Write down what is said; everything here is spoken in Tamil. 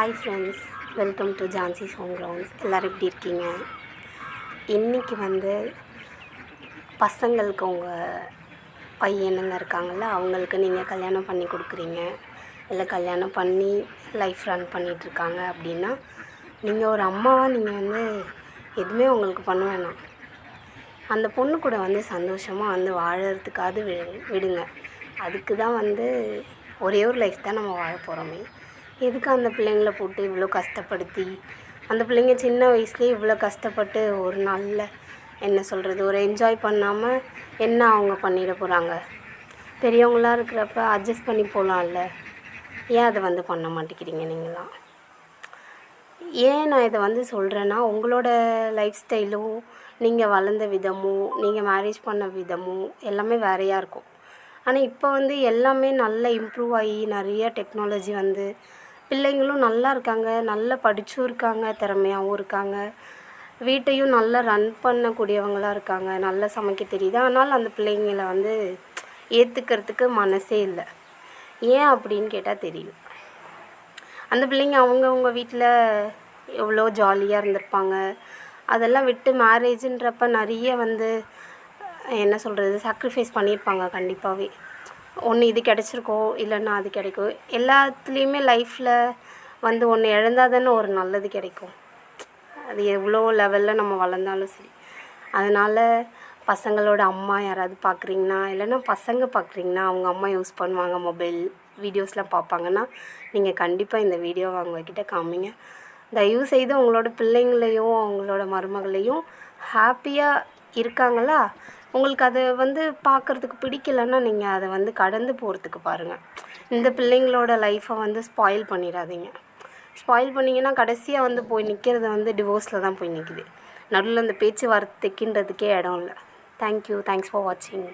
Hi friends welcome to Jancy's home grounds எல்லோரும் எப்படி இருக்கீங்க? இன்றைக்கி வந்து பசங்களுக்கு உங்கள் பையனுங்க இருக்காங்கள்ல அவங்களுக்கு நீங்கள் கல்யாணம் பண்ணி கொடுக்குறீங்க. இல்லை கல்யாணம் பண்ணி லைஃப் ரன் பண்ணிகிட்ருக்காங்க அப்படின்னா நீங்கள் ஒரு அம்மாவாக நீங்கள் வந்து எதுவுமே உங்களுக்கு பண்ண வேணாம். அந்த பொண்ணு கூட வந்து சந்தோஷமாக வந்து வாழறதுக்காவது வி விடுங்க. அதுக்கு தான் வந்து ஒரே ஒரு லைஃப் தான் நம்ம வாழ போகிறோமே எதுக்கு அந்த பிள்ளைங்கள போட்டு இவ்வளோ கஷ்டப்படுத்தி? அந்த பிள்ளைங்க சின்ன வயசுலேயே இவ்வளோ கஷ்டப்பட்டு ஒரு நல்ல என்ன சொல்கிறது ஒரு என்ஜாய் பண்ணாமல் என்ன அவங்க பண்ணிட போகிறாங்க பெரியவங்களாக இருக்கிறப்ப அட்ஜஸ்ட் பண்ணி போகலாம்ல ஏன் அதை வந்து பண்ண மாட்டேங்கிறீங்க நீங்களாம்? ஏன் நான் இதை வந்து சொல்கிறேன்னா உங்களோட லைஃப் ஸ்டைலும் நீங்கள் வளர்ந்த விதமும் நீங்கள் மேரேஜ் பண்ண விதமும் எல்லாமே வேறையாக இருக்கும். ஆனால் இப்போ வந்து எல்லாமே நல்லா இம்ப்ரூவ் ஆகி நிறைய டெக்னாலஜி வந்து பிள்ளைங்களும் நல்லா இருக்காங்க நல்லா படித்தும் இருக்காங்க திறமையாகவும் இருக்காங்க. வீட்டையும் நல்லா ரன் பண்ணக்கூடியவங்களாக இருக்காங்க. நல்லா சமைக்க தெரியுது. ஆனால் அந்த பிள்ளைங்கள வந்து ஏற்றுக்கிறதுக்கு மனசே இல்லை. ஏன் அப்படின்னு கேட்டால் தெரியல. அந்த பிள்ளைங்க அவங்கவுங்க வீட்டில் எவ்வளோ ஜாலியாக இருந்திருப்பாங்க. அதெல்லாம் விட்டு மேரேஜுன்றப்ப நிறைய வந்து என்ன சொல்கிறது சாக்ரிஃபைஸ் பண்ணியிருப்பாங்க கண்டிப்பாகவே ஒன்று இது கிடச்சிருக்கோ இல்லைன்னா அது கிடைக்கும் எல்லாத்துலேயுமே லைஃப்பில் வந்து ஒன்று இழந்தால் தானே ஒரு நல்லது கிடைக்கும். அது எவ்வளோ லெவலில் நம்ம வளர்ந்தாலும் சரி. அதனால் பசங்களோட அம்மா யாராவது பார்க்குறீங்கன்னா இல்லைன்னா பசங்க பார்க்குறீங்கன்னா அவங்க அம்மா யூஸ் பண்ணுவாங்க மொபைல் வீடியோஸ்லாம் பார்ப்பாங்கன்னா நீங்கள் கண்டிப்பாக இந்த வீடியோவை அவங்கக்கிட்ட காமிங்க. தயவு செய்து உங்களோட பிள்ளைங்களையும் அவங்களோட மருமகளையும் ஹாப்பியாக இருக்காங்களா? உங்களுக்கு அதை வந்து பார்க்குறதுக்கு பிடிக்கலன்னா நீங்கள் அதை வந்து கடந்து போகிறதுக்கு பாருங்கள் இந்த பிள்ளைங்களோட லைஃப்பை வந்து ஸ்பாயில் பண்ணிடாதீங்க. ஸ்பாயில் பண்ணிங்கன்னா கடைசியாக வந்து போய் நிற்கிறது வந்து டிவோர்ஸில் தான் போய் நிற்கிது நடுவில் அந்த பேச்சுவார்த்தைக்குன்றதுக்கே இடம் இல்லை. தேங்க்யூ தேங்க்ஸ் ஃபார் வாட்சிங்